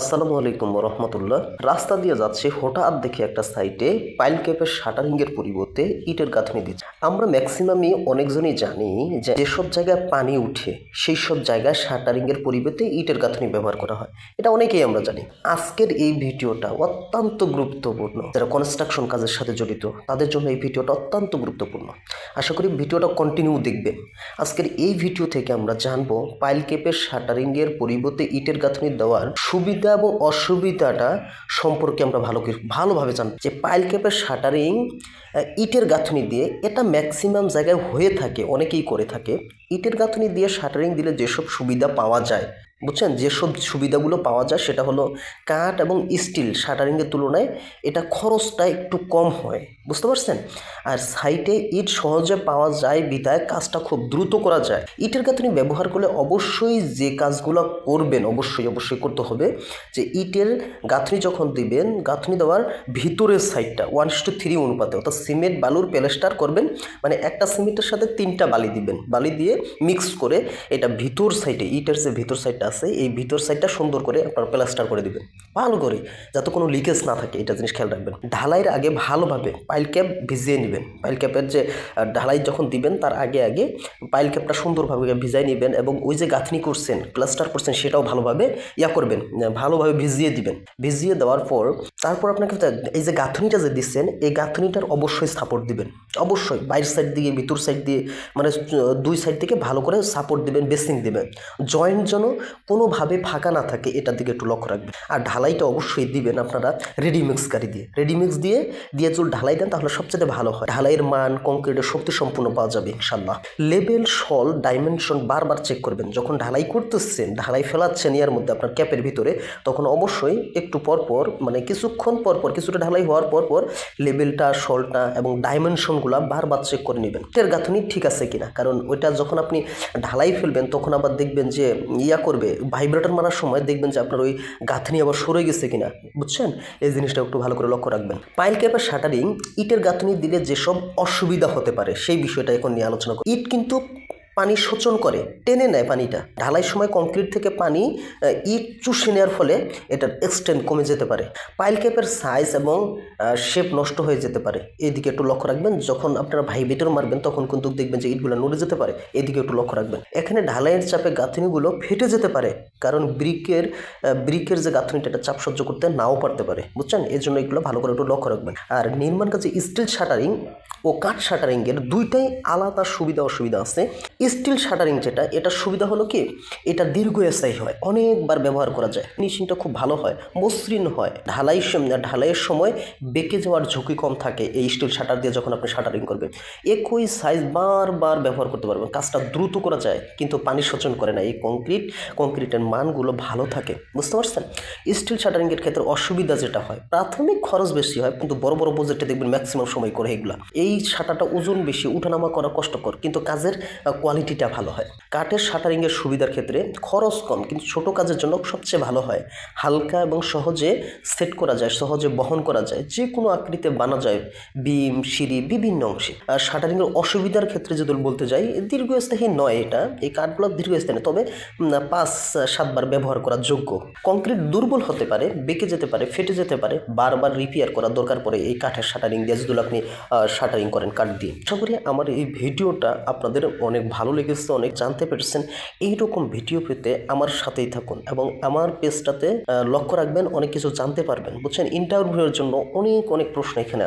আসসালামু আলাইকুম রহমতুল্লাহ রাস্তা দিয়ে যাচ্ছে হঠাৎ দেখে একটা সাইটে পাইল ক্যাপের শাটারিংয়ের পরিবর্তে ইটের গাঁথনি দিচ্ছে। আমরা ম্যাক্সিমামই অনেকজনই জানি যে যেসব জায়গায় পানি উঠে সেই সব জায়গায় শাটারিংয়ের পরিবর্তে ইটের গাঁথনি ব্যবহার করা হয়। এটা অনেকেই আমরা জানি। আজকের এই ভিডিওটা অত্যন্ত গুরুত্বপূর্ণ। যারা কনস্ট্রাকশন কাজের সাথে জড়িত, তাদের জন্য এই ভিডিওটা অত্যন্ত গুরুত্বপূর্ণ। আশা করি ভিডিওটা কন্টিনিউ দেখবেন। আজকের এই ভিডিও থেকে আমরা জানব পাইল ক্যাপের শাটারিংয়ের পরিবর্তে ইটের গাঁথনি দেওয়ার সুবিধা এবং অসুবিধাটা সম্পর্কে আমরা ভালো ভালোভাবে জানি যে পাইল ক্যাপের শাটারিং ইটের গাঁথনি দিয়ে এটা ম্যাক্সিমাম জায়গায় হয়ে থাকে, অনেকেই করে থাকে। ইটের গাঁথনি দিয়ে শাটারিং দিলে যেসব সুবিধা পাওয়া যায় বুঝছেন? যেসব সুবিধাগুলো পাওয়া যায় সেটা হলো কাঠ এবং স্টিল শাটারিংয়ের তুলনায় এটা খরচটা একটু কম হয়। বুঝতে পারছেন? আর সাইটে ইট সহজে পাওয়া যায় বিধায় কাজটা খুব দ্রুত করা যায়। ইটের গাঁথনি ব্যবহার করলে অবশ্যই যে কাজগুলো করবেন, অবশ্যই অবশ্যই করতে হবে যে ইটের গাঁথনি যখন দিবেন, গাঁথনি দেওয়ার ভিতরের সাইডটা ওয়ান টু থ্রি অনুপাতে, অর্থাৎ সিমেন্ট, বালুর প্যালেস্টার করবেন মানে একটা সিমেন্টের সাথে তিনটা বালি দিবেন। বালি দিয়ে মিক্স করে এটা ভিতর সাইডে ইটের যে ভিতর সাইডটা আছে, এই ভিতর সাইডটা সুন্দর করে আপনার প্লাস্টার করে দিবেন। ভালো করে, যাতে কোনো লিকেজ না থাকে, এটা জিনিস খেয়াল রাখবেন। ঢালাইয়ের আগে ভালোভাবে পাইল ক্যাপ ভিজিয়ে নেবেন। পাইল ক্যাপের যে ঢালাই যখন দিবেন, তার আগে আগে পাইল ক্যাপটা সুন্দরভাবে ভিজাই নেবেন এবং ওই যে গাঁথনি করছেন প্লাস্টার করছেন, সেটাও ভালোভাবে ইয়া করবেন, ভালোভাবে ভিজিয়ে দিবেন। ভিজিয়ে দেওয়ার পর তারপর আপনাকে এই যে গাঁথনিটা যে দিচ্ছেন, এই গাঁথনিটার অবশ্যই সাপোর্ট দিবেন। অবশ্যই, বাইরের সাইড দিয়ে, ভিতর সাইড দিয়ে মানে দুই সাইড থেকে ভালো করে সাপোর্ট দিবেন বেসিং দিবেন। জয়েন্ট যেন কোনোভাবে ফাঁকা না থাকে, এটার দিকে একটু লক্ষ্য রাখবেন। আর ঢালাইটা অবশ্যই দিবেন আপনারা রেডিমিক্স গাড়ি দিয়ে। রেডিমিক্স দিয়ে দিয়ে চুল ঢালাই দেন, তাহলে সবচেয়ে ভালো হয়। ঢালাইয়ের মান কংক্রিটের শক্তি সম্পূর্ণ পাওয়া যাবে ইনশাল্লাহ লেভেল সল ডাইমেনশন বারবার চেক করবেন। যখন ঢালাই করতেছেন, ঢালাই ফেলাচ্ছেন ইয়ার মধ্যে আপনার ক্যাপের ভিতরে, তখন অবশ্যই একটু পর পর মানে কিছুক্ষণ পর পর, কিছুটা ঢালাই হওয়ার পর পর লেভেলটা সলটা এবং ডাইমেনশনগুলো বারবার চেক করে নেবেন। এর গাঁথনি ঠিক আছে কিনা? কারণ ওইটা যখন আপনি ঢালাই ফেলবেন, তখন আবার দেখবেন যে ইয়া করবে ভাইব্রেটার মারার সময় দেখবেন যে আপনার ওই গাঁথনি আবার সরে গেছে কিনা। বুঝছেন? এই জিনিসটা একটু ভালো করে লক্ষ্য রাখবেন। পাইল ক্যাপের শাটারিং, ইটের গাঁথনি দিলে যেসব অসুবিধা হতে পারে, সেই বিষয়টা এখন নিয়ে আলোচনা করি ইট কিন্তু পানি শোচন করে, টেনে নেয় পানিটা। ঢালাই সময় কংক্রিট থেকে পানি ইট চুষে নেওয়ার ফলে এটার এক্সটেন্ড কমে যেতে পারে। পাইল ক্যাপের সাইজ এবং শেপ নষ্ট হয়ে যেতে পারে। এদিকে একটু লক্ষ্য রাখবেন, যখন আপনারা ভাই ভাইব্রেটর মারবেন, তখন কিন্তু দেখবেন যে ইটগুলো নড়ে যেতে পারে। এদিকে একটু লক্ষ্য রাখবেন। এখানে ঢালাইয়ের চাপে গাঁথনিগুলো ফেটে যেতে পারে, কারণ ব্রিকের ব্রিকের যে গাঁথনিটা, এটা চাপ সহ্য করতে নাও পারতে পারে। বুঝছেন? এই জন্য এগুলো ভালো করে একটু লক্ষ্য রাখবেন। আর নির্মাণ কাজে স্টিল শাটারিং ও কাঠ শাটারিংয়ের দুইটাই আলাদা সুবিধা অসুবিধা আছে। স্টিল শাটারিং যেটা এটা সুবিধা হলো কি? এটা দীর্ঘস্থায়ী হয়, অনেকবার ব্যবহার করা যায়। ফিনিশিংটা খুব ভালো হয়, মসৃণ হয়। ঢালাই ঢালাইয়ের সময় বেঁকে যাওয়ার ঝুঁকি কম থাকে এই স্টিল শাটার দিয়ে যখন আপনি শাটারিং করবেন। একই সাইজ বারবার ব্যবহার করতে পারবেন। কাজটা দ্রুত করা যায়, কিন্তু পানি সচন করে না। এই কংক্রিট কংক্রিটের মানগুলো ভালো থাকে। বুঝতে পারছেন? স্টিল শাটারিংয়ের ক্ষেত্রে অসুবিধা যেটা হয়, প্রাথমিক খরচ বেশি হয়, কিন্তু বড় বড় প্রজেক্টে দেখবেন ম্যাক্সিমাম সময় করে এগুলা। এই শাটাটা ওজন বেশি, উঠানামা করা কষ্টকর, কিন্তু কাজের কোয়ালিটিটা ভালো হয়। কাঠের শাটারিংয়ের সুবিধার ক্ষেত্রে খরচ কম, কিন্তু ছোট কাজের জন্য সবচেয়ে ভালো হয়। হালকা এবং সহজে সেট করা যায়, সহজে বহন করা যায় যে কোনো আকৃতিতে বানা যায়, বিম, সিঁড়ি, বিভিন্ন অংশে। আর শাটারিংয়ের অসুবিধার ক্ষেত্রে যদি বলতে যাই, দীর্ঘস্থায়ী নয় এটা, এই কাঠগুলো দীর্ঘস্থায়ী তবে পাঁচ, সাতবার ব্যবহার করা যোগ্য। কংক্রিট দুর্বল হতে পারে, বেঁকে যেতে পারে, ফেটে যেতে পারে, বারবার রিপেয়ার করা দরকার পড়ে এই কাঠের শাটারিং দিয়ে। যদি আপনি শাটারিং করেন। কাঠ দিয়ে আশা করি আমার এই ভিডিওটা আপনাদের অনেক ভালো লেগেছে, অনেক জানতে পেরেছেন। এইরকম ভিডিও পেতে আমার সাথেই থাকুন এবং আমার পেজটাতে লক্ষ্য রাখবেন, অনেক কিছু জানতে পারবেন। বুঝছেন? ইন্টারভিউয়ের জন্য অনেক অনেক প্রশ্ন এখানে